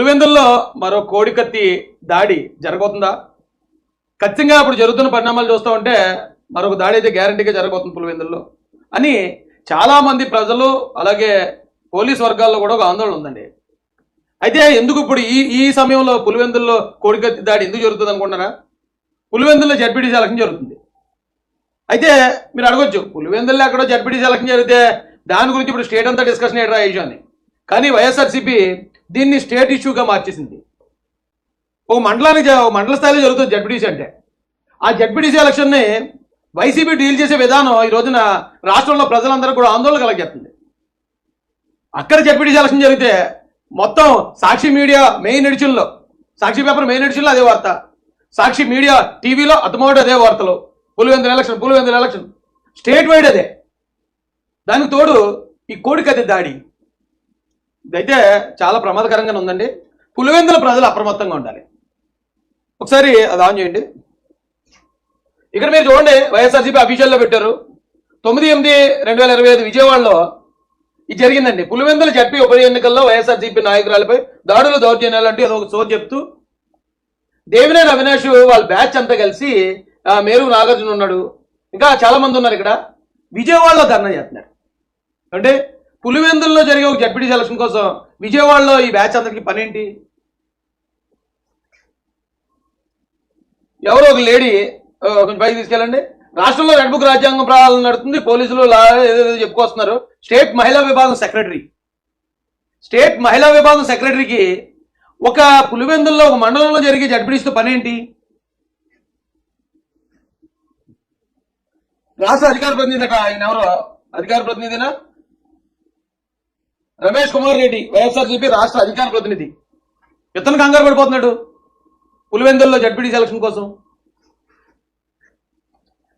పులివెందుల్లో మరో కోడికత్తి దాడి జరగబోతుందా? ఖచ్చితంగా ఇప్పుడు జరుగుతున్న పరిణామాలు చూస్తూ ఉంటే మరొక దాడి అయితే గ్యారంటీగా జరగబోతుంది పులివెందుల్లో అని చాలామంది ప్రజలు అలాగే పోలీస్ వర్గాల్లో కూడా ఒక ఆందోళన ఉందండి. అయితే ఎందుకు ఇప్పుడు ఈ ఈ సమయంలో పులివెందుల్లో కోడికత్తి దాడి ఎందుకు జరుగుతుంది అనుకుంటున్నారా? పులివెందుల్లో జడ్పీటీ ఎలక్షన్ జరుగుతుంది. అయితే మీరు అడగొచ్చు పులివెందుల్లో ఎక్కడో జడ్పీటీ ఎలక్షన్ జరిగితే దాని గురించి ఇప్పుడు స్టేట్ అంతా డిస్కషన్ అయ్యారా ఈ అని. కానీ వైఎస్ఆర్సీపీ దీన్ని స్టేట్ ఇష్యూగా మార్చేసింది. ఓ మండలానికి మండల స్థాయిలో జరుగుతుంది జడ్పీటీసీ అంటే. ఆ జడ్పీటీసీ ఎలక్షన్ని వైసీపీ డీల్ చేసే విధానం ఈ రోజున రాష్ట్రంలో ప్రజలందరూ కూడా ఆందోళన కలగజేస్తుంది. అక్కడ జడ్పీటీసీ ఎలక్షన్ జరిగితే మొత్తం సాక్షి మీడియా మెయిన్ ఎడిషన్లో సాక్షి పేపర్ మెయిన్ ఎడిషన్లో అదే వార్త. సాక్షి మీడియా టీవీలో అతమోటి అదే వార్తలు. Pulivendula election Pulivendula election. State wide అదే. దానికి తోడు ఈ కోడికత్తి దాడి. ఇదైతే చాలా ప్రమాదకరంగానే ఉందండి. పులివెందుల ప్రజలు అప్రమత్తంగా ఉండాలి. ఒకసారి అది ఆన్ చేయండి. ఇక్కడ మీరు చూడండి వైఎస్ఆర్సీపీ అఫీషియల్లో పెట్టారు. తొమ్మిది ఎనిమిది రెండు వేల ఇరవై ఐదు విజయవాడలో ఇది జరిగిందండి. పులివెందులు జడ్పీ ఉప ఎన్నికల్లో వైఎస్ఆర్సీపీ నాయకురాలపై దాడులు దౌర్జన్యాలు అంటే అదొక సో చెప్తూ దేవినేని అవినాష్ వాళ్ళ బ్యాచ్ అంతా కలిసి మేరు నాగార్జున ఉన్నాడు. ఇంకా చాలా మంది ఉన్నారు ఇక్కడ. విజయవాడలో ధర్నా చేస్తున్నారు. అంటే పులివెందుల్లో జరిగే ఒక జడ్పీటీ సెలక్షన్ కోసం విజయవాడలో ఈ బ్యాచ్ అందరికి పనేంటి? ఎవరో ఒక లేడీ కొంచెం పైకి తీసుకెళ్ళండి. రాష్ట్రంలో రెడ్ బుక్ రాజ్యాంగం ప్రాణాలను నడుతుంది పోలీసులు లా ఏదేదో చెప్పుకొస్తున్నారు. స్టేట్ మహిళా విభాగం సెక్రటరీ. స్టేట్ మహిళా విభాగం సెక్రటరీకి ఒక పులివెందుల్లో ఒక మండలంలో జరిగే జడ్పీటీస్తో పనేంటి? రాష్ట్ర అధికార ప్రతినిధి అట ఆయన ఎవరో? అధికార ప్రతినిధినా? రమేష్ కుమార్ రెడ్డి వైఎస్ఆర్సీపీ రాష్ట్ర అధికార ప్రతినిధి. ఇతను కంగారు పడిపోతున్నాడు పులివెందుల్లో జడ్పీటీ సెలక్షన్ కోసం.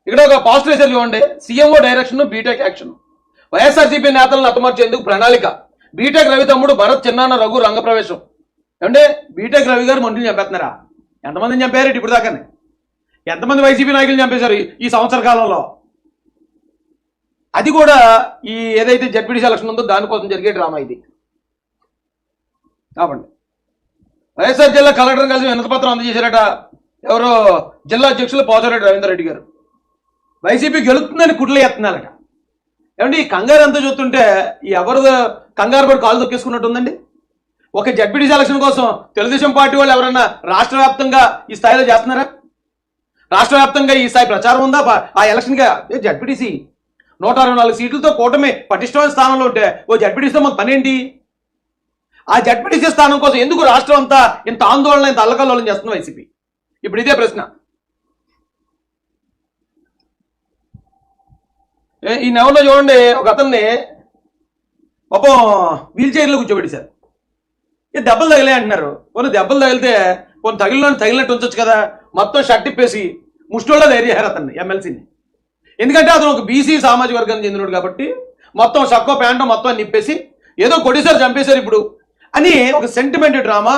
ఇక్కడ ఒక పాజిటివ్ మెసేజ్ చూడండి CMO direction BTech action YSRCP నేతలను అతమార్చేందుకు ప్రణాళిక. బీటెక్ రవి తమ్ముడు భరత్ చిన్నాన్న రఘు రంగప్రవేశం ఏమంటే బీటెక్ రవి గారు మంత్రులు చంపేస్తున్నారా? ఎంతమందిని చంపారు? ఇప్పుడు దాకానే. ఎంతమంది వైసీపీ నాయకులు చంపేశారు ఈ సంవత్సర కాలంలో? అది కూడా ఈ ఏదైతే జడ్పీటీ సెలక్షన్ ఉందో దానికోసం జరిగే డ్రామా ఇది. కాబట్టి. వైఎస్ఆర్ జిల్లా కలెక్టర్ కలిసి వినతిపత్రం అందజేశారట. ఎవరో జిల్లా అధ్యక్షులు పోచారెడ్డి రవీందర్ రెడ్డి గారు. వైసీపీ గెలుతుందని కుట్లు ఎత్తున్నారట ఏమంటే ఈ కంగారు అంతా చూస్తుంటే ఎవరు కంగారు పడి కాలు తొక్కేసుకున్నట్టు ఉందండి ఒక జడ్పీటీ సెలక్షన్ కోసం తెలుగుదేశం పార్టీ వాళ్ళు ఎవరన్నా రాష్ట్ర వ్యాప్తంగా ఈ స్థాయిలో చేస్తున్నారా? రాష్ట్ర వ్యాప్తంగా ఈ స్థాయి ప్రచారం ఉందా? ఆ ఎలక్షన్గా జడ్పీటీసీ నూట అరవై నాలుగు సీట్లతో కూటమి పటిష్టమైన స్థానంలో ఉంటే ఓ జడ్పీటీసీతో మాకు పని ఏంటి ఆ జడ్పీటీసీ స్థానం కోసం ఎందుకు రాష్ట్రం అంతా ఇంత ఆందోళన ఇంత అల్లకల్లోలం చేస్తుంది వైసీపీ? ఇప్పుడు ఇదే ప్రశ్న. ఏ- ఈ నెలలో చూడండి ఒక అతన్ని పాపం వీల్ చైర్లో కూర్చోబెట్టేశారు. ఈ దెబ్బలు తగిలే అంటున్నారు. కొన్ని దెబ్బలు తగిలితే కొన్ని తగిలిన తగిలినట్టు ఉంచొచ్చు కదా? మొత్తం షర్ట్ ఇప్పేసి ముష్టోళ్ళ ధైర్యారు అతన్ని ఎమ్మెల్సీని. ఎందుకంటే అతను ఒక బీసీ సామాజిక వర్గానికి చెందినడు కాబట్టి మొత్తం షక్కో ప్యాంటు మొత్తం నిప్పేసి ఏదో కొడిసారి చంపేశారు ఇప్పుడు అని ఒక సెంటిమెంట్ డ్రామా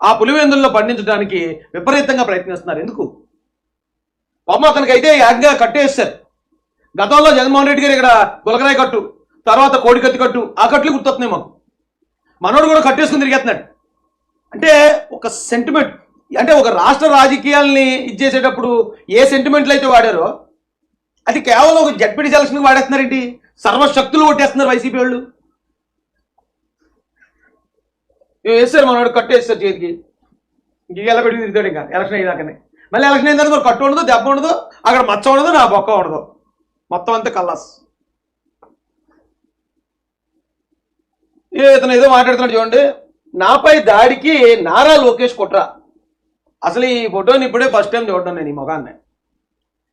ఆ పులివెందుల్లో పండించడానికి విపరీతంగా ప్రయత్నిస్తున్నారు. ఎందుకు? పాపం అతనికి అయితే యాగ్గా కట్టేస్తారు గతంలో జగన్మోహన్ రెడ్డి గారు ఇక్కడ గులకరాయి కట్టు తర్వాత కోడికత్తి కట్టు ఆ కట్లు గుర్తొస్తున్నాయి మాకు. మనోడు కూడా కట్టేసుకుని తిరిగేస్తున్నాడు. అంటే ఒక సెంటిమెంట్ అంటే ఒక రాష్ట్ర రాజకీయాల్ని ఇచ్చేసేటప్పుడు ఏ సెంటిమెంట్లు అయితే వాడారో అది కేవలం ఒక జడ్పీటీ సెలక్షన్కి వాడేస్తున్నారేంటి? సర్వశక్తులు కొట్టేస్తున్నారు వైసీపీ వాళ్ళు. ఏ- వేస్తారు కట్టు కట్టేస్తారు చేతికి. ఇంక ఎలా పెట్టి తిరుగుతాడు ఇంకా ఎలక్షన్ అయ్యాకనే మళ్ళీ ఎలక్షన్ అయిన తర్వాత కట్టు ఉండదు దెబ్బ ఉండదు అక్కడ మచ్చ ఉండదు నా బొక్క ఉండదు. మొత్తం అంతా కల్లాస్. ఏ ఇతను ఏదో మాట్లాడుతున్నాడు చూడండి. నాపై దాడికి నారా లోకేష్ కుట్ర. అసలు ఈ ఫోటోని ఇప్పుడే ఫస్ట్ టైం చూడడం నేను ఈ మొగాన్ని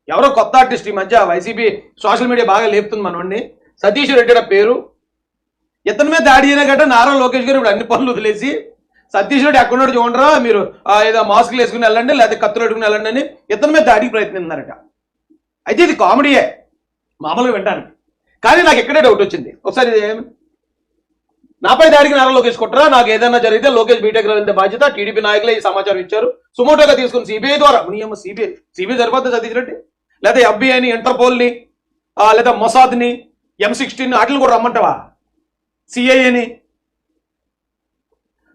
ఎవరో కొత్త ఆర్టిస్ట్ ఈ మధ్య వైసీపీ సోషల్ మీడియా బాగా లేపుతుంది మనోడిని. సతీష్ రెడ్డి నా పేరు. ఇతని మీద దాడి అయినా గట్ట నారా లోకేష్ గారు ఇప్పుడు అన్ని పనులు వదిలేసి సతీష్ రెడ్డి ఎక్కడున్నాడు చూడరా మీరు ఏదో మాస్కులు వేసుకుని వెళ్ళండి లేకపోతే కత్తులు పెట్టుకుని వెళ్ళండి అని ఇతని మీద దాడికి ప్రయత్నిస్తున్నారట. అయితే ఇది కామెడీయే మామూలుగా వింటాను. కానీ నాకు ఎక్కడే డౌట్ వచ్చింది. ఒకసారి ఇది ఏమి- నాపై దాడికి నారా లోకేష్ కుట్రా నాకు ఏదైనా జరిగితే లోకేష్ బీటెక్ వెళ్తే బాధ్యత టీడీపీ నాయకులే ఈ సమాచారం ఇచ్చారు. సుమోటోగా తీసుకుని సిబిఐ ద్వారా నియమ సిబిఐ సిబిఐ సరిపోతుంది సతీష్ రెడ్డి? లేదా ఎఫ్బిఐని ఇంటర్పోల్ని లేదా మొసాద్ని ఎం సిక్స్టీన్ వాటిని కూడా రమ్మంటావా? సిఐఏని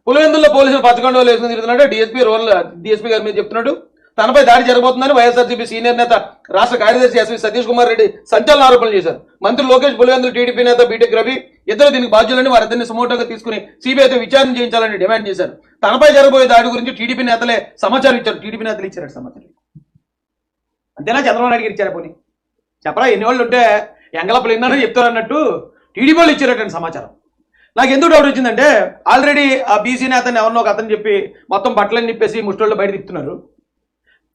పులివెందుల్లో పోలీసులు పచ్చకొండ వేసుకుని తిరుగుతున్నాడు డిఎస్పీ రోల్ డిఎస్పీ గారి మీద చెప్తున్నాడు. తనపై దాడి జరగబోతుందని వైఎస్ఆర్సీపీ సీనియర్ నేత రాష్ట్ర కార్యదర్శి ఎస్వి సతీష్ కుమార్ రెడ్డి సంచలన ఆరోపణలు చేశారు. మంత్రి లోకేష్ పులివెందులు టీడీపీ నేత బీటెక్ రవి ఇద్దరు దీనికి బాధ్యులని వారిద్దరిని సుమోటోగా తీసుకుని సిబిఐతో విచారణ చేయించాలని డిమాండ్ చేశారు. తనపై జరగబోయే దాడి గురించి టీడీపీ నేతలే సమాచారం ఇచ్చారు. టీడీపీ నేతలు ఇచ్చారు సమాచారం. అంతేనా చంద్రబాబు నాయుడు గారు ఇచ్చారా పోనీ? చెప్పరా ఎన్ని వాళ్ళు ఉంటే ఎంగలపలు ఎన్నో చెప్తారు అన్నట్టు టీడీపీ వాళ్ళు ఇచ్చారటండి సమాచారం. నాకు ఎందుకు డౌట్ వచ్చిందంటే ఆల్రెడీ ఆ బీసీ నేతని ఎవరినో ఒక అతను చెప్పి మొత్తం బట్టలని చెప్పేసి ముష్టోళ్ళు బయట తిప్పుతున్నారు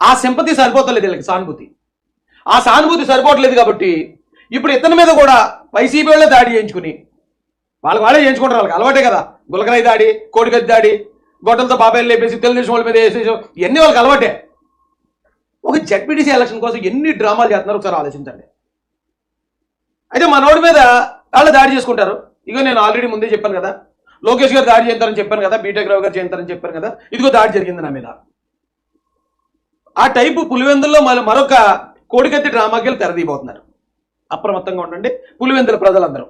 ఆ సింపతి సరిపోతలేదు వీళ్ళకి సానుభూతి. ఆ సానుభూతి సరిపోవట్లేదు కాబట్టి ఇప్పుడు ఇతని మీద కూడా వైసీపీ వాళ్ళే దాడి చేయించుకుని వాళ్ళకి వాళ్ళే చేయించుకుంటారు వాళ్ళకి అలవాటే కదా. గులకరాయి దాడి కోడిగద్ది దాడి గొడ్డలతో బాబాయిలు లేపేసి తెలుగుదేశం వాళ్ళ మీద వేసేసి ఇవన్నీ వాళ్ళకి అలవాటే. ఒక జడ్పీటీసీ ఎలక్షన్ కోసం ఎన్ని డ్రామాలు చేస్తున్నారు ఒకసారి ఆలోచించండి. అయితే మనోడి మీద వాళ్ళు దాడి చేసుకుంటారు. ఇగో నేను ఆల్రెడీ ముందే చెప్పాను కదా. లోకేష్ గారు దాడి చేస్తారని చెప్పాను కదా. బీటెక్ రావు గారు చేస్తారని చెప్పాను కదా. ఇదిగో దాడి జరిగింది నా మీద. ఆ టైపు పులివెందుల్లో మళ్ళీ మరొక కోడికత్తి డ్రామాకి వెళ్ళి తెరదీయబోతున్నారు. అప్రమత్తంగా ఉండండి. పులివెందుల ప్రజలందరూ.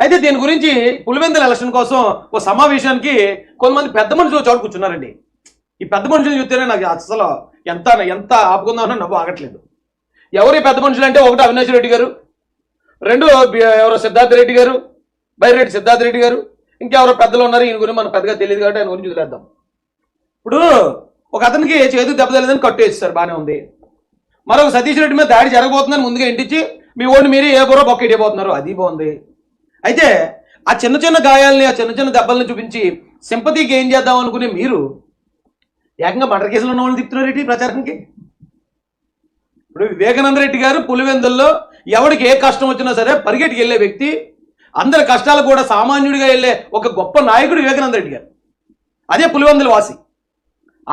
అయితే దీని గురించి పులివెందుల ఎలక్షన్ కోసం ఒక సమావేశానికి కొంతమంది పెద్ద మనుషులు చోటు కూర్చున్నారండి. ఈ పెద్ద మనుషులు చూస్తేనే నాకు అసలు ఎంత ఎంత ఆపుకుందామన్నా నవ్వు ఆగట్లేదు. ఎవరు పెద్ద మనుషులు అంటే ఒకటి అవినాష్ రెడ్డి గారు రెండు ఎవరో సిద్ధార్థ రెడ్డి గారు బైరెడ్డి సిద్ధార్థ రెడ్డి గారు ఇంకెవరో పెద్దలు ఉన్నారు ఈయన గురించి మనకు పెద్దగా తెలియదు కాబట్టి ఆయన గురించి వదిలేద్దాం. ఇప్పుడు ఒక అతనికి చేతికి దెబ్బ తెలియదని కట్టు వేస్తారు బాగానే ఉంది. మరొక సతీష్ రెడ్డి మీద దాడి జరగబోతుందని ముందుగా ఇంటించి మీ ఓడి మీరు ఏ బుర్ర బొక్క ఇడిపోతున్నారు అది బాగుంది. అయితే ఆ చిన్న చిన్న గాయాలని ఆ చిన్న చిన్న దెబ్బల్ని చూపించి సింపతికి ఏం చేద్దాం అనుకునే మీరు ఏకంగా మర్డర్ కేసులో ఉన్న వాళ్ళు తిప్పుతున్నారు ఏంటి ప్రచారానికి? ఇప్పుడు వివేకానంద రెడ్డి గారు పులివెందుల్లో ఎవరికి ఏ కష్టం వచ్చినా సరే పరిగెట్టుకు వెళ్ళే వ్యక్తి అందరి కష్టాలు కూడా సామాన్యుడిగా వెళ్ళే ఒక గొప్ప నాయకుడు వివేకానంద రెడ్డి గారు. అదే పులివెందుల వాసి.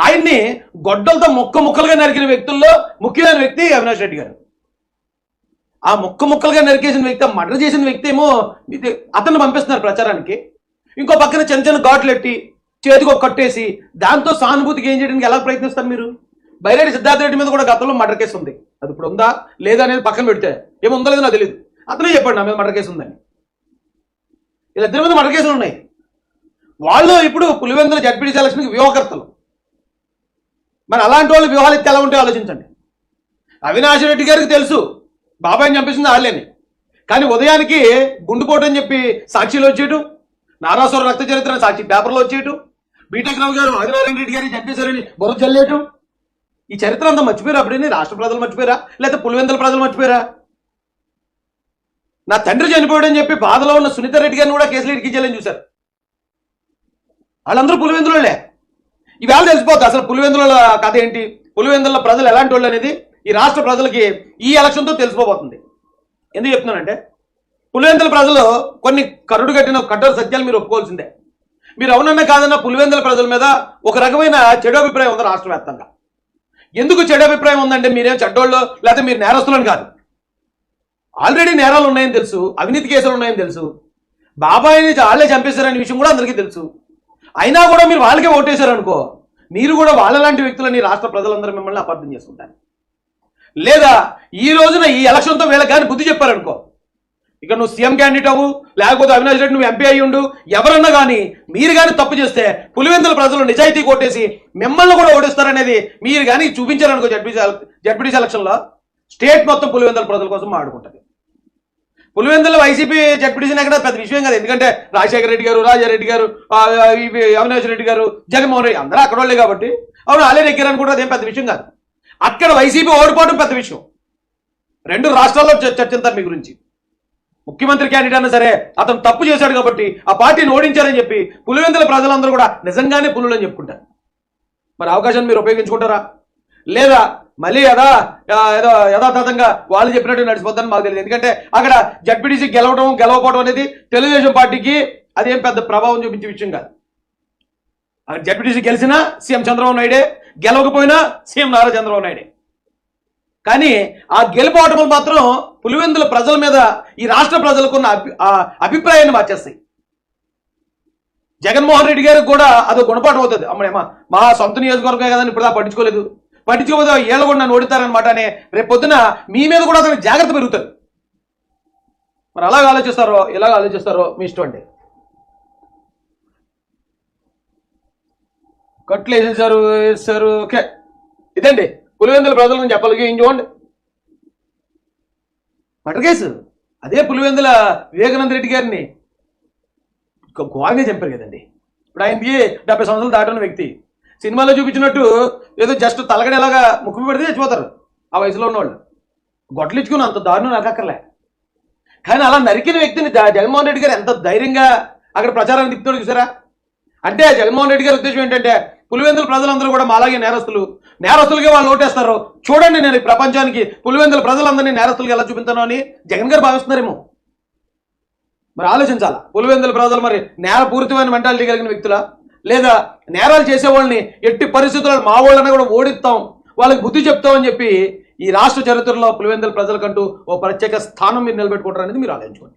ఆయన్ని గొడ్డలతో ముక్క ముక్కలుగా నరికిన వ్యక్తుల్లో ముఖ్యమైన వ్యక్తి అవినాష్ రెడ్డి గారు. ఆ ముక్క ముక్కలుగా నరికేసిన వ్యక్తి మర్డర్ చేసిన వ్యక్తి ఏమో ఇది అతన్ని పంపిస్తున్నారు ప్రచారానికి. ఇంకో పక్కన చిన్న చిన్న ఘాట్లు ఎట్టి చేతికి ఒక కట్టేసి దాంతో సానుభూతికి ఏం చేయడానికి ఎలా ప్రయత్నిస్తారు మీరు? బైరెడ్డి సిద్ధార్థ రెడ్డి మీద కూడా గతంలో మర్డర్ కేసు ఉంది. అది ఇప్పుడు ఉందా? లేదా అనేది పక్కన పెడితే ఏముందో లేదో నాకు తెలియదు అతనే చెప్పండి నా మీద మర్డర్ కేసు ఉందని. వీళ్ళిద్దరి మీద మర్డర్ కేసులు ఉన్నాయి. వాళ్ళు ఇప్పుడు పులివెందుల జడ్పీటీ సెలక్షన్కి వ్యూహకర్తలు. మరి అలాంటి వాళ్ళు వ్యూహాలు ఎత్తి ఎలా ఉంటాయో ఆలోచించండి. అవినాష్ రెడ్డి గారికి తెలుసు బాబాయ్ని చంపేసింది వాళ్ళని కానీ ఉదయానికి గుండుపోటు అని చెప్పి సాక్షిలో వచ్చేయటం నారాసుర రక్త చరిత్ర సాక్షి పేపర్లో వచ్చేయటం బీటెక్ రావు గారు ఆదివారం రెడ్డి గారిని చంపేశారని బుర్ర చల్లేయటం ఈ చరిత్ర అంతా మర్చిపోయారు అప్పుడే రాష్ట్ర ప్రజలు మర్చిపోయారా? లేకపోతే పులివెందుల ప్రజలు మర్చిపోయారా? నా తండ్రి చనిపోయాడని చెప్పి బాధలో ఉన్న సునీత రెడ్డి గారిని కూడా కేసులు ఇరికించాలని చూశారు. వాళ్ళందరూ పులివెందులలే ఇవాళ తెలిసిపోతుంది అసలు పులివెందుల కథ ఏంటి? పులివెందుల ప్రజలు ఎలాంటి వాళ్ళు అనేది ఈ రాష్ట్ర ప్రజలకి ఈ ఎలక్షన్తో తెలిసిపోబోతుంది. ఎందుకు చెప్తున్నానంటే పులివెందుల ప్రజలు కొన్ని కరుడు కట్టిన కట్టరు సత్యాలు మీరు ఒప్పుకోవాల్సిందే. మీరు అవునన్నా కాదన్నా పులివెందుల ప్రజల మీద ఒక రకమైన చెడు అభిప్రాయం ఉంది రాష్ట్ర వ్యాప్తంగా. ఎందుకు చెడు అభిప్రాయం ఉందంటే మీరేం చెడ్డోళ్ళు లేకపోతే మీరు నేరస్తులని కాదు. ఆల్రెడీ నేరాలు ఉన్నాయని తెలుసు అవినీతి కేసులు ఉన్నాయని తెలుసు. బాబాయిని వాళ్ళే చంపేశారనే విషయం కూడా అందరికీ తెలుసు. అయినా కూడా మీరు వాళ్ళకే ఓటేశారనుకో మీరు కూడా వాళ్ళ లాంటి వ్యక్తులని రాష్ట్ర ప్రజలందరూ మిమ్మల్ని అపార్థం చేసుకుంటారు. లేదా ఈ రోజున ఈ ఎలక్షన్తో వీళ్ళకి కానీ బుద్ధి చెప్పారనుకో ఇక నువ్వు సీఎం క్యాండిడేట్ అవ్వు లేకపోతే అవినాష్ రెడ్డి నువ్వు ఎంపీ అయ్యి ఉండు ఎవరన్నా కానీ మీరు కానీ తప్పు చేస్తే పులివెందుల ప్రజలు నిజాయితీ కొట్టేసి మిమ్మల్ని కూడా ఓడిస్తారనేది మీరు కానీ చూపించారనుకో జడ్పీ జడ్పీసీ సెలక్షన్లో స్టేట్ మొత్తం పులివెందుల ప్రజల కోసం ఆడుకుంటుంది పులివెందుల వైసీపీ జడ్పీటీసీ ఎక్కడ పెద్ద విషయం కదా. ఎందుకంటే రాజశేఖర రెడ్డి గారు రాజారెడ్డి గారు అవినాష్ రెడ్డి గారు జగన్మోహన్ రెడ్డి అందరూ అక్కడ వాళ్ళే కాబట్టి అవును అలే నెగ్గారు అనుకుంటే అదేం పెద్ద విషయం కాదు. అక్కడ వైసీపీ ఓడిపోవడం పెద్ద విషయం. రెండు రాష్ట్రాల్లో చ- చర్చిస్తారు మీ గురించి. ముఖ్యమంత్రి క్యాండిడేట్ అయినా సరే అతను తప్పు చేశాడు కాబట్టి ఆ పార్టీని ఓడించారని చెప్పి పులివెందుల ప్రజలందరూ కూడా నిజంగానే పులులు అని చెప్పుకుంటారు. మరి అవకాశాన్ని మీరు ఉపయోగించుకుంటారా? లేదా మళ్ళీ యథా ఏదో యథాతథంగా వాళ్ళు చెప్పినట్టు నడిచిపోద్దని మాకు తెలియదు. ఎందుకంటే అక్కడ జడ్పీటీసీ గెలవడం గెలవకపోవడం అనేది తెలుగుదేశం పార్టీకి అదేం పెద్ద ప్రభావం చూపించే విషయం కాదు. జడ్పీటీసీ గెలిచినా సీఎం చంద్రబాబు నాయుడే గెలవకపోయినా సీఎం నారా చంద్రబాబు నాయుడే. కానీ ఆ గెలుపోవటం మాత్రం పులివెందుల ప్రజల మీద ఈ రాష్ట్ర ప్రజలకున్న అభి ఆ అభిప్రాయాన్ని మార్చేస్తాయి. జగన్మోహన్ రెడ్డి గారికి కూడా అదో గుణపాఠం అవుతుంది. అమ్మడేమా మా సొంత నియోజకవర్గం కదా ఇప్పుడు దా పట్టించుకోలేదు. పట్టించుకోకపోతే ఏళ్ళ కూడా నన్ను ఓడితారనమాట అని రేపు పొద్దున మీ మీద కూడా అతనికి జాగ్రత్త పెరుగుతుంది మరి అలాగ ఆలోచిస్తారో ఇలాగ ఆలోచిస్తారో మీ ఇష్టం అండి కట్లు వేసేసారు వేసారు ఓకే. ఇదండి. పులివెందుల ప్రజల గురించి చెప్పాలి. ఏం చూడండి. మటర్ కేసు. అదే పులివెందుల వివేకానంద రెడ్డి గారిని ఘోరంగా చంపారు కదండి. ఇప్పుడు ఆయనకి డెబ్బై సంవత్సరాలు దాటిన వ్యక్తి. సినిమాలో చూపించినట్టు ఏదో జస్ట్ తలగడ ఎలాగా ముక్కు పెడితే చచ్చిపోతారు ఆ వయసులో ఉన్నవాళ్ళు. గొడ్డలు ఇచ్చుకుని అంత దారుణం నరకక్కర్లే కానీ అలా నరికిన వ్యక్తిని జగన్మోహన్ రెడ్డి గారు ఎంత ధైర్యంగా అక్కడ ప్రచారాన్ని తిప్పుతాడు చూసారా? అంటే జగన్మోహన్ రెడ్డి గారి ఉద్దేశం ఏంటంటే పులివెందుల ప్రజలందరూ కూడా మాలాగే నేరస్తులు. నేరస్తులుగా వాళ్ళు ఓటేస్తారు. చూడండి నేను ఈ ప్రపంచానికి పులివెందుల ప్రజలందరినీ నేరస్తులుగా ఎలా చూపించాను అని జగన్ గారు భావిస్తున్నారేమో. మరి ఆలోచించాలా? పులివెందుల ప్రజలు మరి నేరపూరితమైన మెంటాలిటీ కలిగిన వ్యక్తులా? లేదా నేరాలు చేసే వాళ్ళని ఎట్టి పరిస్థితుల్లో మా వాళ్ళని కూడా ఓడిస్తాం వాళ్ళకి బుద్ధి చెప్తామని చెప్పి ఈ రాష్ట్ర చరిత్రలో పులివెందుల ప్రజలకంటూ ఓ ప్రత్యేక స్థానం మీరు నిలబెట్టుకుంటారు అనేది మీరు ఆలోచించుకోండి.